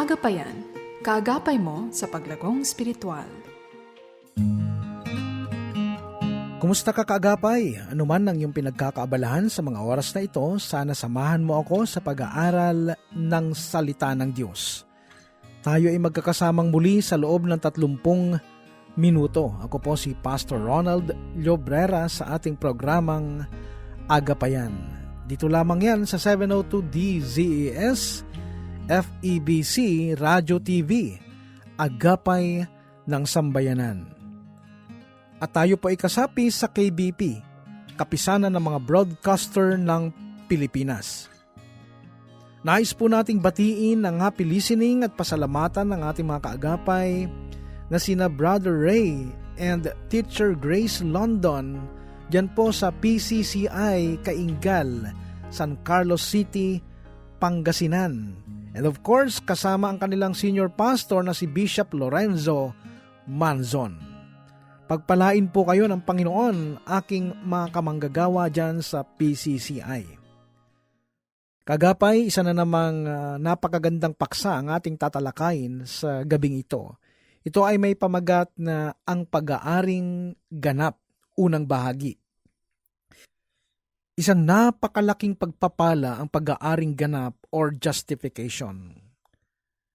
Agapayan, kaagapay mo sa paglagong spiritual. Kumusta ka kaagapay? Ano man ang iyong pinagkakaabalahan sa mga oras na ito, sana samahan mo ako sa pag-aaral ng salita ng Diyos. Tayo ay magkakasamang muli sa loob ng 30 minuto. Ako po si Pastor Ronald Llobrera sa ating programang Agapayan. Dito lamang yan sa 702 DZES FEBC Radio TV, Agapay ng Sambayanan. At tayo po ay kasapi sa KBP, kapisanan ng mga broadcaster ng Pilipinas. Nais po nating batiin ang happy listening at pasalamatan ng ating mga kaagapay na sina Brother Ray and Teacher Grace London dyan po sa PCCI Kaingal, San Carlos City, Pangasinan. And of course, kasama ang kanilang senior pastor na si Bishop Lorenzo Manzon. Pagpalain po kayo ng Panginoon, aking mga kamanggagawa dyan sa PCCI. Kagapay, isa na namang uh, napakagandang paksa ang ating tatalakayin sa gabing ito. Ito ay may pamagat na ang pag-aaring ganap, unang bahagi. Isang napakalaking pagpapala ang pag-aaring ganap or justification.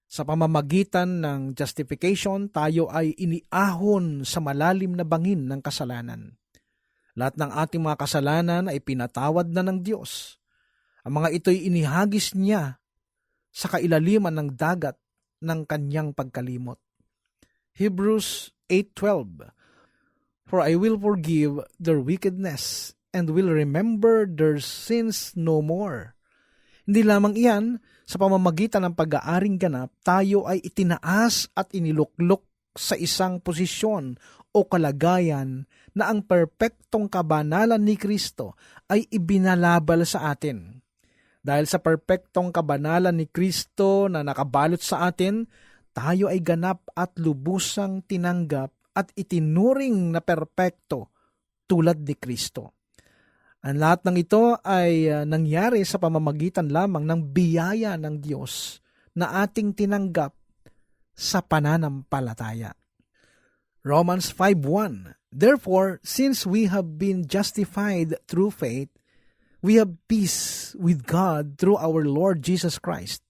Sa pamamagitan ng justification, tayo ay iniahon sa malalim na bangin ng kasalanan. Lahat ng ating mga kasalanan ay pinatawad na ng Diyos. Ang mga ito'y inihagis niya sa kailaliman ng dagat ng kanyang pagkalimot. Hebrews 8.12 For I will forgive their wickedness and will remember their sins no more. Hindi lamang iyan, sa pamamagitan ng pag-aaring ganap, tayo ay itinaas at iniluklok sa isang posisyon o kalagayan na ang perpektong kabanalan ni Kristo ay ibinalabal sa atin. Dahil sa perpektong kabanalan ni Kristo na nakabalot sa atin, tayo ay ganap at lubusang tinanggap at itinuring na perpekto tulad ni Kristo. Ang lahat ng ito ay uh, nangyari sa pamamagitan lamang ng biyaya ng Diyos na ating tinanggap sa pananampalataya. Romans 5.1 Therefore, since we have been justified through faith, we have peace with God through our Lord Jesus Christ.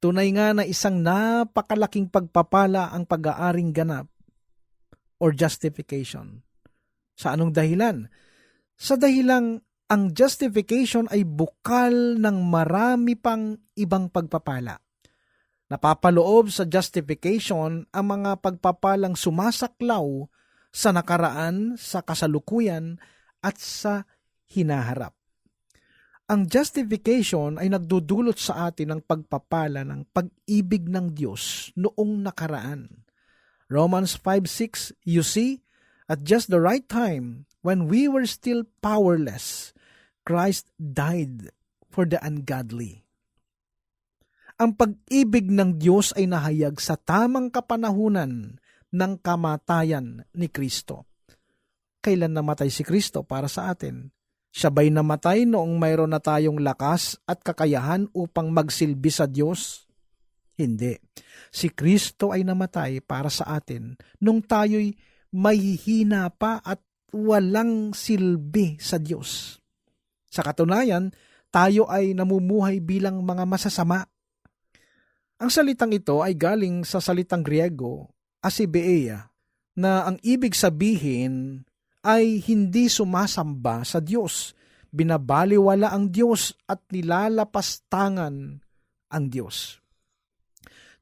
Tunay nga na isang napakalaking pagpapala ang pag-aaring ganap or justification. Sa anong dahilan? Sa dahilang ang justification ay bukal ng marami pang ibang pagpapala. Napapaloob sa justification ang mga pagpapalang sumasaklaw sa nakaraan, sa kasalukuyan, at sa hinaharap. Ang justification ay nagdudulot sa atin ng pagpapala ng pag-ibig ng Diyos noong nakaraan. Romans 5.6, You see, at just the right time, when we were still powerless, Christ died for the ungodly. Ang pag-ibig ng Diyos ay nahayag sa tamang kapanahunan ng kamatayan ni Kristo. Kailan namatay si Kristo para sa atin? Siya ba'y namatay noong mayroon na tayong lakas at kakayahan upang magsilbi sa Diyos? Hindi. Si Kristo ay namatay para sa atin nung tayo'y mahihina pa at walang silbi sa Diyos. Sa katunayan, tayo ay namumuhay bilang mga masasama. Ang salitang ito ay galing sa salitang Griego, asibeia, na ang ibig sabihin ay hindi sumasamba sa Diyos, binabaliwala ang Diyos at nilalapastangan ang Diyos.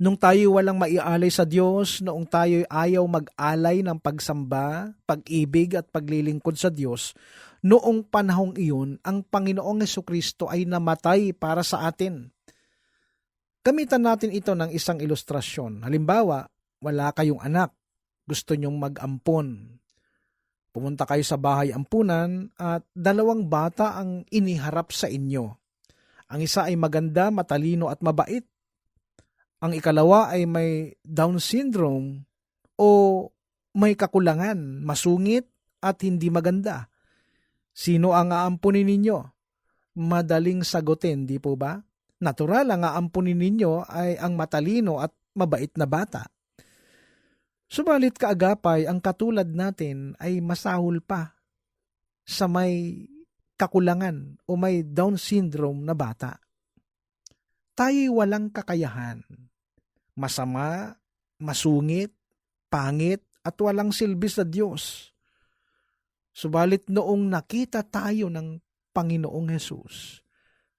Nung tayo walang maialay sa Diyos, noong tayo ayaw mag-alay ng pagsamba, pag-ibig at paglilingkod sa Diyos, noong panahong iyon, ang Panginoong Yeso Kristo ay namatay para sa atin. Gamitan natin ito ng isang ilustrasyon. Halimbawa, wala kayong anak, gusto nyong mag-ampon. Pumunta kayo sa bahay ampunan at dalawang bata ang iniharap sa inyo. Ang isa ay maganda, matalino at mabait ang ikalawa ay may Down syndrome o may kakulangan, masungit at hindi maganda. Sino ang aampunin ninyo? Madaling sagutin, di po ba? Natural ang aampunin ninyo ay ang matalino at mabait na bata. Subalit kaagapay ang katulad natin ay masahol pa sa may kakulangan o may Down syndrome na bata. Tayo'y walang kakayahan. Masama, masungit, pangit, at walang silbi sa Diyos. Subalit noong nakita tayo ng Panginoong Hesus,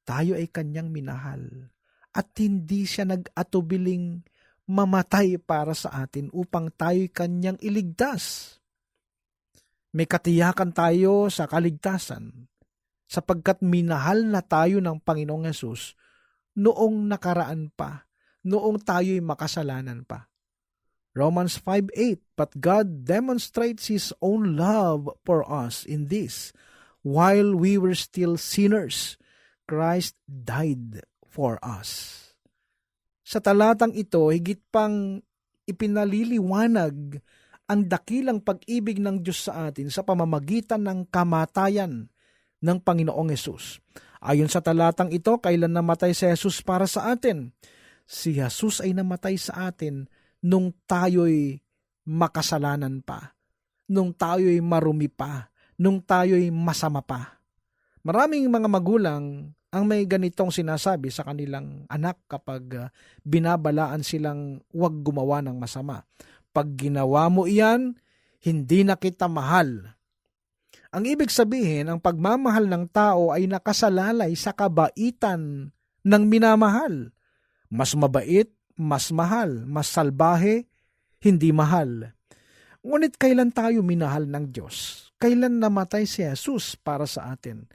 tayo ay kanyang minahal at hindi siya nag-atubiling mamatay para sa atin upang tayo'y kanyang iligtas. May katiyakan tayo sa kaligtasan sapagkat minahal na tayo ng Panginoong Yesus noong nakaraan pa, noong tayo'y makasalanan pa. Romans 5.8 But God demonstrates His own love for us in this, while we were still sinners, Christ died for us. Sa talatang ito, higit pang ipinaliliwanag ang dakilang pag-ibig ng Diyos sa atin sa pamamagitan ng kamatayan ng Panginoong Yesus. Ayon sa talatang ito, kailan namatay si Jesus para sa atin? Si Jesus ay namatay sa atin nung tayo'y makasalanan pa, nung tayo'y marumi pa, nung tayo'y masama pa. Maraming mga magulang ang may ganitong sinasabi sa kanilang anak kapag uh, binabalaan silang huwag gumawa ng masama. Pag ginawa mo iyan, hindi na kita mahal. Ang ibig sabihin, ang pagmamahal ng tao ay nakasalalay sa kabaitan ng minamahal. Mas mabait, mas mahal, mas salbahe, hindi mahal. Ngunit kailan tayo minahal ng Diyos? Kailan namatay si Jesus para sa atin?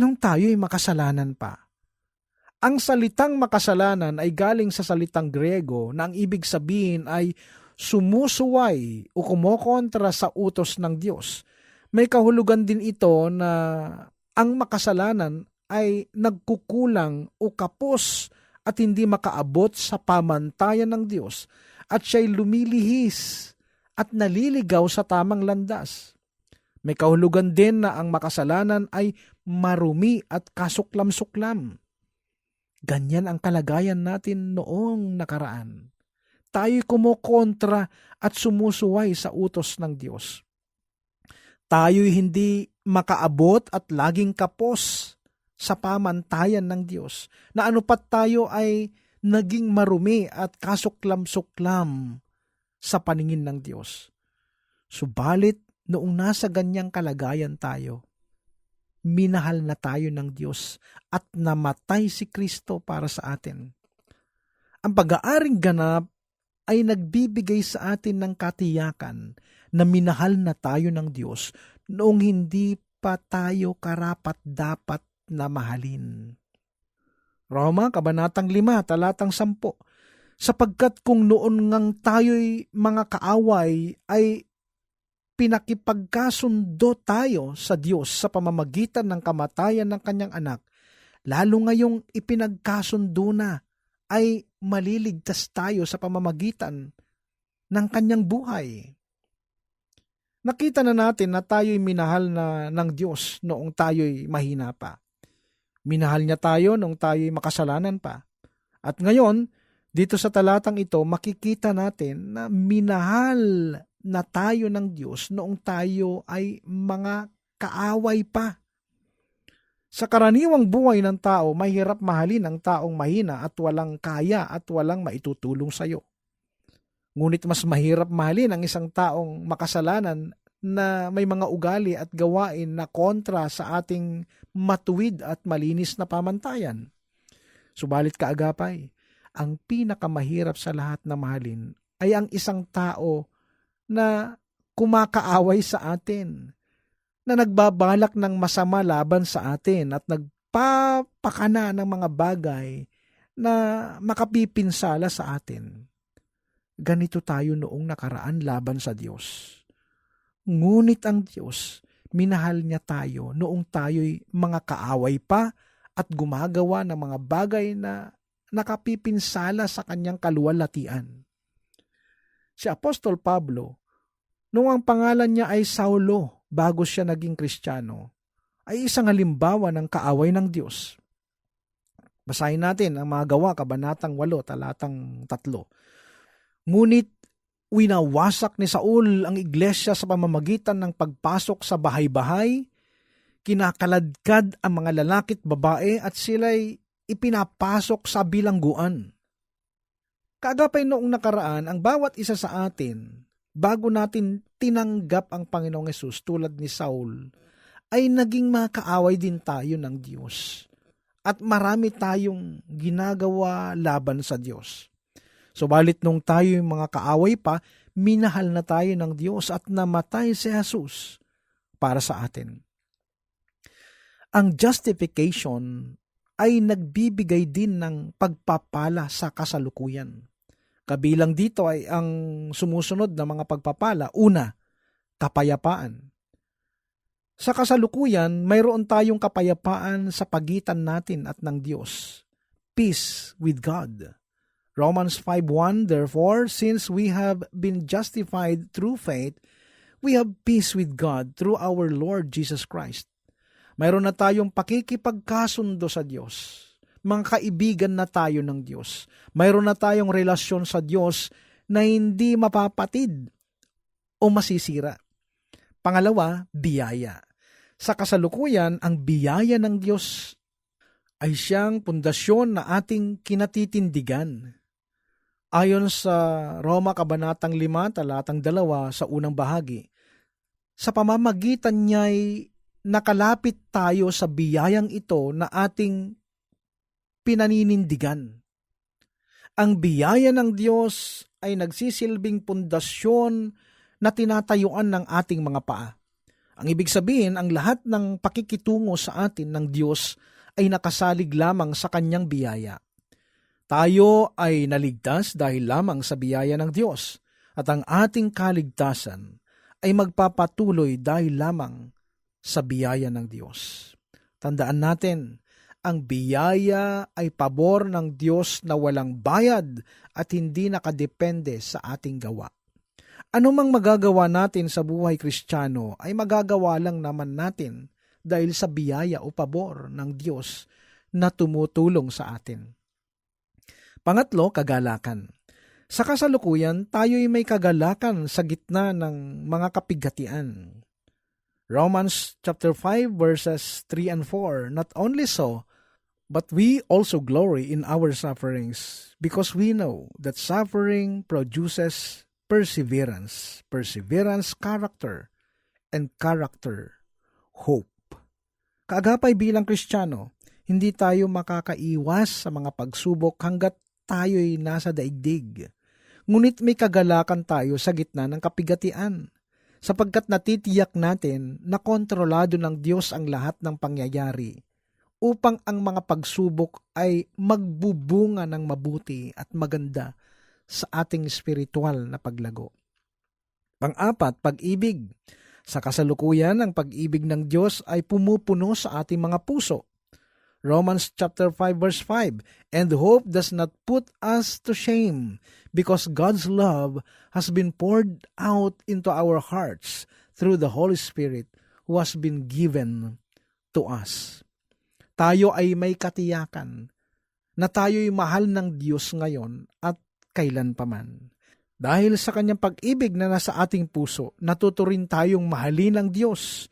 Nung tayo'y makasalanan pa. Ang salitang makasalanan ay galing sa salitang Grego na ang ibig sabihin ay sumusuway o kumokontra sa utos ng Diyos. May kahulugan din ito na ang makasalanan ay nagkukulang o kapos at hindi makaabot sa pamantayan ng Diyos at siya'y lumilihis at naliligaw sa tamang landas. May kahulugan din na ang makasalanan ay marumi at kasuklam-suklam. Ganyan ang kalagayan natin noong nakaraan. Tayo'y kumukontra at sumusuway sa utos ng Diyos. Tayo'y hindi makaabot at laging kapos sa pamantayan ng Diyos na anupat tayo ay naging marumi at kasuklam-suklam sa paningin ng Diyos. Subalit, noong nasa ganyang kalagayan tayo, minahal na tayo ng Diyos at namatay si Kristo para sa atin. Ang pag-aaring ganap ay nagbibigay sa atin ng katiyakan na minahal na tayo ng Diyos noong hindi pa tayo karapat dapat na mahalin. Roma, Kabanatang 5, Talatang 10, sapagkat kung noon ngang tayo'y mga kaaway ay pinakipagkasundo tayo sa Diyos sa pamamagitan ng kamatayan ng kanyang anak, lalo ngayong ipinagkasundo na ay maliligtas tayo sa pamamagitan ng kanyang buhay. Nakita na natin na tayo'y minahal na ng Diyos noong tayo'y mahina pa. Minahal niya tayo noong tayo'y makasalanan pa. At ngayon, dito sa talatang ito, makikita natin na minahal na tayo ng Diyos noong tayo ay mga kaaway pa. Sa karaniwang buhay ng tao, mahirap mahalin ang taong mahina at walang kaya at walang maitutulong sa iyo. Ngunit mas mahirap mahalin ang isang taong makasalanan na may mga ugali at gawain na kontra sa ating matuwid at malinis na pamantayan. Subalit kaagapay, ang pinakamahirap sa lahat na mahalin ay ang isang tao na kumakaaway sa atin, na nagbabalak ng masama laban sa atin at nagpapakana ng mga bagay na makapipinsala sa atin. Ganito tayo noong nakaraan laban sa Diyos. Ngunit ang Diyos, minahal niya tayo noong tayo'y mga kaaway pa at gumagawa ng mga bagay na nakapipinsala sa kanyang kaluwalhatian. Si Apostol Pablo, nung ang pangalan niya ay Saulo bago siya naging Kristiyano, ay isang halimbawa ng kaaway ng Diyos. Basahin natin ang mga gawa, kabanatang 8, talatang 3. Ngunit winawasak ni Saul ang iglesia sa pamamagitan ng pagpasok sa bahay-bahay, kinakaladkad ang mga lalaki at babae at sila'y ipinapasok sa bilangguan. Kaagapay noong nakaraan, ang bawat isa sa atin, bago natin tinanggap ang Panginoong Yesus tulad ni Saul, ay naging makaaway din tayo ng Diyos. At marami tayong ginagawa laban sa Diyos. Subalit nung tayo yung mga kaaway pa, minahal na tayo ng Diyos at namatay si Jesus para sa atin. Ang justification ay nagbibigay din ng pagpapala sa kasalukuyan. Kabilang dito ay ang sumusunod na mga pagpapala. Una, kapayapaan. Sa kasalukuyan, mayroon tayong kapayapaan sa pagitan natin at ng Diyos. Peace with God. Romans 5.1 Therefore, since we have been justified through faith, we have peace with God through our Lord Jesus Christ. Mayroon na tayong pakikipagkasundo sa Diyos. Mga kaibigan na tayo ng Diyos. Mayroon na tayong relasyon sa Diyos na hindi mapapatid o masisira. Pangalawa, biyaya. Sa kasalukuyan, ang biyaya ng Diyos ay siyang pundasyon na ating kinatitindigan. Ayon sa Roma Kabanatang 5, talatang 2 sa unang bahagi, sa pamamagitan niya'y nakalapit tayo sa biyayang ito na ating pinaninindigan. Ang biyaya ng Diyos ay nagsisilbing pundasyon na tinatayuan ng ating mga paa. Ang ibig sabihin, ang lahat ng pakikitungo sa atin ng Diyos ay nakasalig lamang sa kanyang biyaya. Tayo ay naligtas dahil lamang sa biyaya ng Diyos at ang ating kaligtasan ay magpapatuloy dahil lamang sa biyaya ng Diyos. Tandaan natin, ang biyaya ay pabor ng Diyos na walang bayad at hindi nakadepende sa ating gawa. Ano mang magagawa natin sa buhay kristyano ay magagawa lang naman natin dahil sa biyaya o pabor ng Diyos na tumutulong sa atin. Pangatlo, kagalakan. Sa kasalukuyan, tayo'y may kagalakan sa gitna ng mga kapigatian. Romans chapter 5 verses 3 and 4, Not only so, but we also glory in our sufferings, because we know that suffering produces perseverance, perseverance character, and character hope. Kaagapay bilang Kristiyano, hindi tayo makakaiwas sa mga pagsubok hanggat tayo'y nasa daigdig. Ngunit may kagalakan tayo sa gitna ng kapigatian sapagkat natitiyak natin na kontrolado ng Diyos ang lahat ng pangyayari upang ang mga pagsubok ay magbubunga ng mabuti at maganda sa ating spiritual na paglago. Pang-apat, pag-ibig. Sa kasalukuyan, ang pag-ibig ng Diyos ay pumupuno sa ating mga puso. Romans chapter 5 verse 5, And hope does not put us to shame, because God's love has been poured out into our hearts through the Holy Spirit who has been given to us. Tayo ay may katiyakan na tayo'y mahal ng Diyos ngayon at kailan paman. Dahil sa kanyang pag-ibig na nasa ating puso, natuto tayong mahalin ng Diyos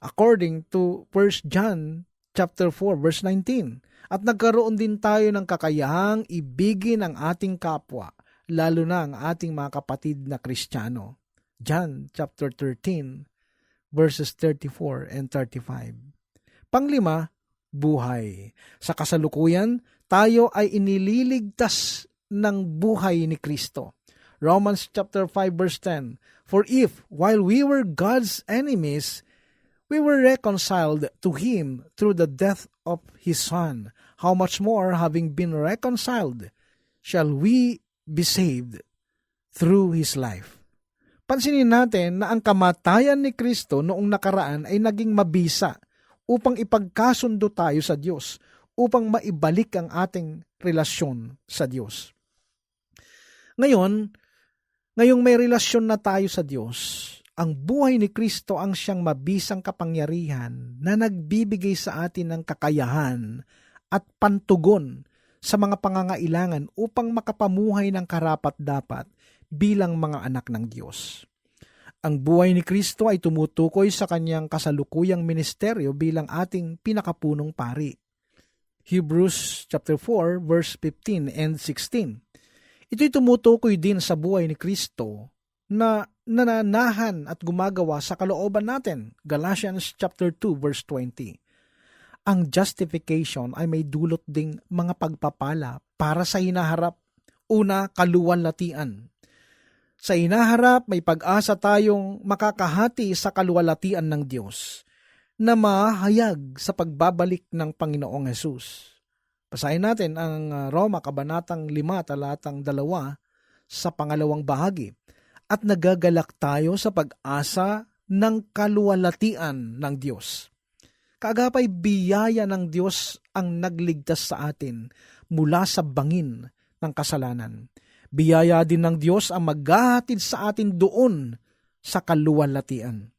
according to 1 John chapter 4 verse 19. At nagkaroon din tayo ng kakayahang ibigin ang ating kapwa, lalo na ang ating mga kapatid na Kristiyano. John chapter 13 verses 34 and 35. Panglima, buhay. Sa kasalukuyan, tayo ay inililigtas ng buhay ni Kristo. Romans chapter 5 verse 10. For if while we were God's enemies, we were reconciled to him through the death of his son, how much more having been reconciled shall we be saved through his life. Pansinin natin na ang kamatayan ni Kristo noong nakaraan ay naging mabisa upang ipagkasundo tayo sa Diyos, upang maibalik ang ating relasyon sa Diyos. Ngayon, ngayong may relasyon na tayo sa Diyos, ang buhay ni Kristo ang siyang mabisang kapangyarihan na nagbibigay sa atin ng kakayahan at pantugon sa mga pangangailangan upang makapamuhay ng karapat-dapat bilang mga anak ng Diyos. Ang buhay ni Kristo ay tumutukoy sa kanyang kasalukuyang ministeryo bilang ating pinakapunong pari. Hebrews chapter 4 verse 15 and 16. Ito'y tumutukoy din sa buhay ni Kristo na nananahan at gumagawa sa kalooban natin. Galatians chapter 2 verse 20. Ang justification ay may dulot ding mga pagpapala para sa hinaharap. Una, kaluwalhatian. Sa hinaharap, may pag-asa tayong makakahati sa kaluwalhatian ng Diyos na mahayag sa pagbabalik ng Panginoong Hesus. Basahin natin ang uh, Roma Kabanatang 5, talatang 2 sa pangalawang bahagi. At nagagalak tayo sa pag-asa ng kaluwalhatian ng Diyos. Kaagapay biyaya ng Diyos ang nagligtas sa atin mula sa bangin ng kasalanan. Biyaya din ng Diyos ang maghahatid sa atin doon sa kaluwalhatian.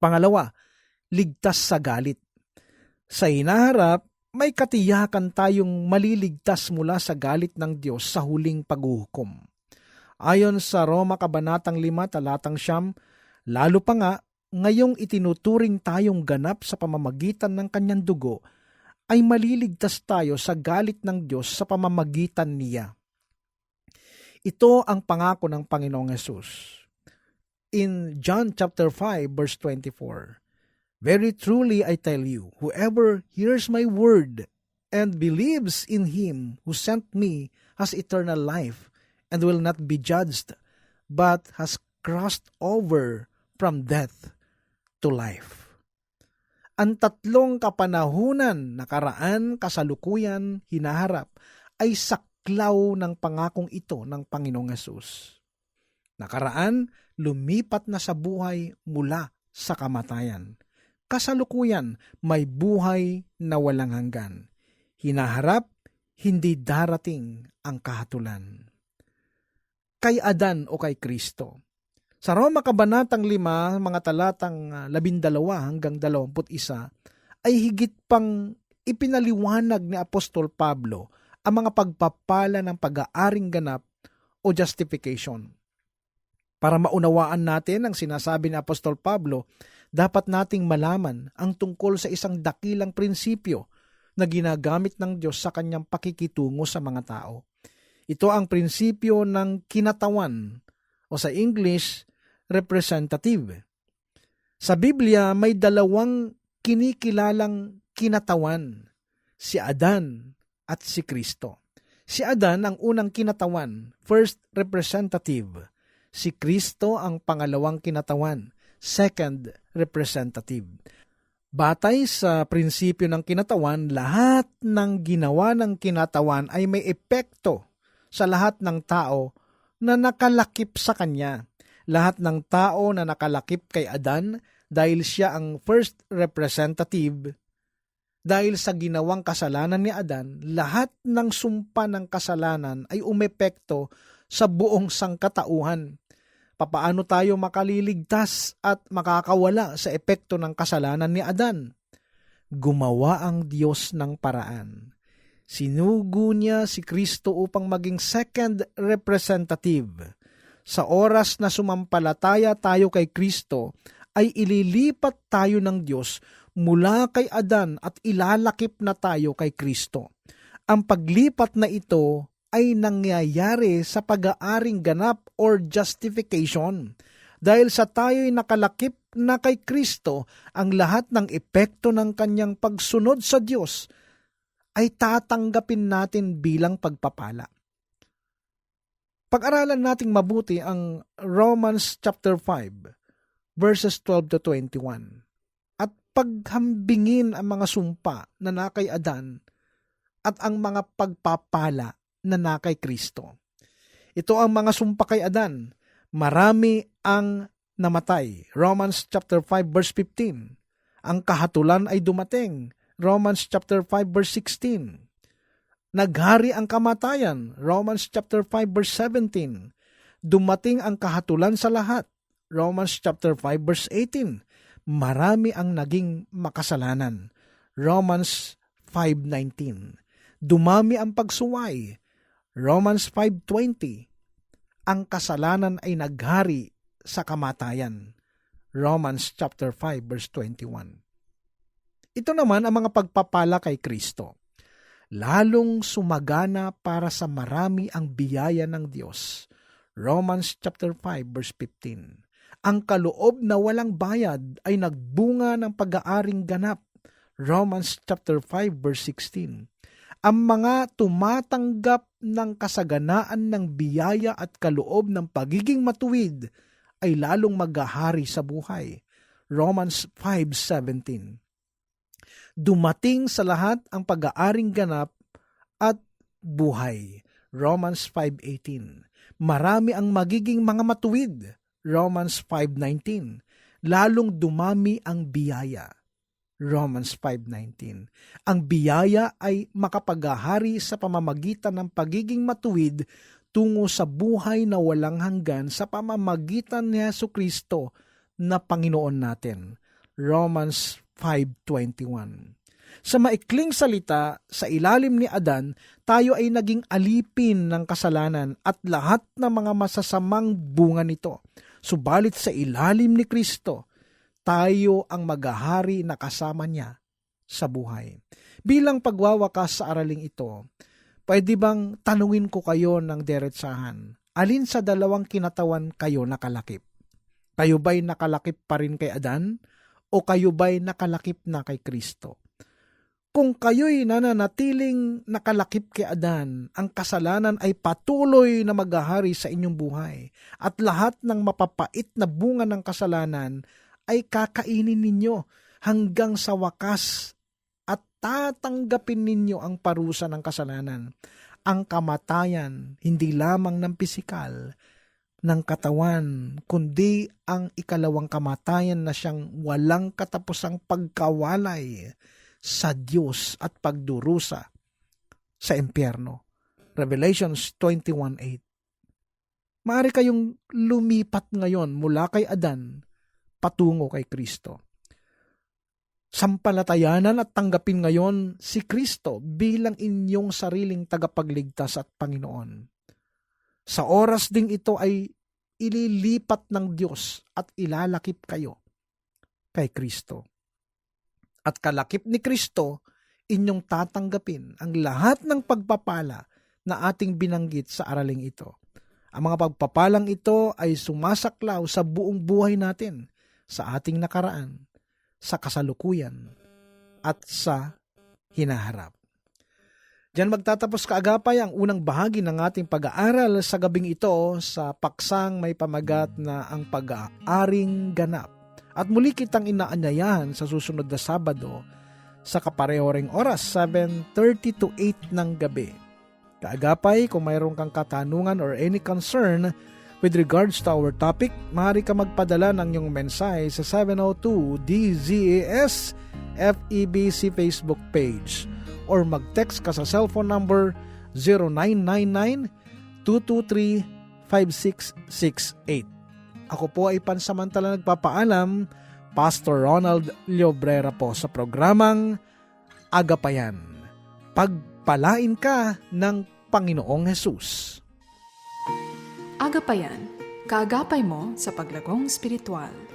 Pangalawa, ligtas sa galit. Sa hinaharap, may katiyakan tayong maliligtas mula sa galit ng Diyos sa huling paghuhukom. Ayon sa Roma Kabanatang 5, talatang siyam, lalo pa nga, ngayong itinuturing tayong ganap sa pamamagitan ng kanyang dugo, ay maliligtas tayo sa galit ng Diyos sa pamamagitan niya. Ito ang pangako ng Panginoong Yesus. In John chapter 5 verse 24, Very truly I tell you, whoever hears my word and believes in him who sent me has eternal life and will not be judged, but has crossed over from death to life. Ang tatlong kapanahunan, nakaraan, kasalukuyan, hinaharap, ay saklaw ng pangakong ito ng Panginoong Yesus. Nakaraan, lumipat na sa buhay mula sa kamatayan. Kasalukuyan, may buhay na walang hanggan. Hinaharap, hindi darating ang kahatulan. Kay Adan o kay Kristo. Sa Roma Kabanatang 5, mga talatang 12 hanggang 21, ay higit pang ipinaliwanag ni Apostol Pablo ang mga pagpapala ng pag-aaring ganap o justification. Para maunawaan natin ang sinasabi ni Apostol Pablo, dapat nating malaman ang tungkol sa isang dakilang prinsipyo na ginagamit ng Diyos sa kanyang pakikitungo sa mga tao. Ito ang prinsipyo ng kinatawan o sa English, representative. Sa Biblia, may dalawang kinikilalang kinatawan, si Adan at si Kristo. Si Adan ang unang kinatawan, first representative. Si Kristo ang pangalawang kinatawan, second representative. Batay sa prinsipyo ng kinatawan, lahat ng ginawa ng kinatawan ay may epekto sa lahat ng tao na nakalakip sa kanya. Lahat ng tao na nakalakip kay Adan dahil siya ang first representative dahil sa ginawang kasalanan ni Adan, lahat ng sumpa ng kasalanan ay umepekto sa buong sangkatauhan. Papaano tayo makaliligtas at makakawala sa epekto ng kasalanan ni Adan? Gumawa ang Diyos ng paraan. Sinugo niya si Kristo upang maging second representative. Sa oras na sumampalataya tayo kay Kristo, ay ililipat tayo ng Diyos mula kay Adan at ilalakip na tayo kay Kristo. Ang paglipat na ito ay nangyayari sa pag-aaring ganap or justification. Dahil sa tayo'y nakalakip na kay Kristo, ang lahat ng epekto ng kanyang pagsunod sa Diyos ay tatanggapin natin bilang pagpapala. Pag-aralan nating mabuti ang Romans chapter 5 verses 12 to 21 paghambingin ang mga sumpa na nakay Adan at ang mga pagpapala na nakay Kristo. Ito ang mga sumpa kay Adan. Marami ang namatay. Romans chapter 5 verse 15. Ang kahatulan ay dumating. Romans chapter 5 verse 16. Naghari ang kamatayan. Romans chapter 5 verse 17. Dumating ang kahatulan sa lahat. Romans chapter 5 verse 18 marami ang naging makasalanan. Romans 5.19. Dumami ang pagsuway. Romans 5.20. Ang kasalanan ay naghari sa kamatayan. Romans chapter 5 verse 21. Ito naman ang mga pagpapala kay Kristo. Lalong sumagana para sa marami ang biyaya ng Diyos. Romans chapter 5 verse 15. Ang kaloob na walang bayad ay nagbunga ng pag-aaring ganap. Romans chapter 5 verse 16. Ang mga tumatanggap ng kasaganaan ng biyaya at kaloob ng pagiging matuwid ay lalong maghahari sa buhay. Romans 5:17. Dumating sa lahat ang pag-aaring ganap at buhay. Romans 5:18. Marami ang magiging mga matuwid. Romans 5:19. Lalong dumami ang biyaya. Romans 5:19. Ang biyaya ay makapaghahari sa pamamagitan ng pagiging matuwid tungo sa buhay na walang hanggan sa pamamagitan ni Yesu Kristo na Panginoon natin. Romans 5:21. Sa maikling salita, sa ilalim ni Adan, tayo ay naging alipin ng kasalanan at lahat ng mga masasamang bunga nito. Subalit sa ilalim ni Kristo, tayo ang maghahari na kasama niya sa buhay. Bilang pagwawakas sa araling ito, pwede bang tanungin ko kayo ng diretsahan, alin sa dalawang kinatawan kayo nakalakip? Kayo ba'y nakalakip pa rin kay Adan? O kayo ba'y nakalakip na kay Kristo? Kung kayo'y nananatiling nakalakip kay Adan, ang kasalanan ay patuloy na maghahari sa inyong buhay at lahat ng mapapait na bunga ng kasalanan ay kakainin ninyo hanggang sa wakas at tatanggapin ninyo ang parusa ng kasalanan. Ang kamatayan, hindi lamang ng pisikal, ng katawan, kundi ang ikalawang kamatayan na siyang walang katapusang pagkawalay sa Diyos at pagdurusa sa impyerno. Revelations 21.8 Maaari kayong lumipat ngayon mula kay Adan patungo kay Kristo. Sampalatayanan at tanggapin ngayon si Kristo bilang inyong sariling tagapagligtas at Panginoon. Sa oras ding ito ay ililipat ng Diyos at ilalakip kayo kay Kristo. At kalakip ni Kristo, inyong tatanggapin ang lahat ng pagpapala na ating binanggit sa araling ito. Ang mga pagpapalang ito ay sumasaklaw sa buong buhay natin, sa ating nakaraan, sa kasalukuyan, at sa hinaharap. Diyan magtatapos kaagapay ang unang bahagi ng ating pag-aaral sa gabing ito sa paksang may pamagat na ang pag-aaring ganap. At muli kitang inaanyayahan sa susunod na Sabado sa kapareho ring oras 7.30 to 8 ng gabi. Kaagapay, kung mayroon kang katanungan or any concern with regards to our topic, maaari ka magpadala ng iyong mensahe sa 702 DZAS FEBC Facebook page or mag-text ka sa cellphone number 0999-223-5668. Ako po ay pansamantala nagpapaalam, Pastor Ronald Llobrera po sa programang Agapayan. Pagpalain ka ng Panginoong Hesus. Agapayan, kaagapay mo sa paglagong spiritual.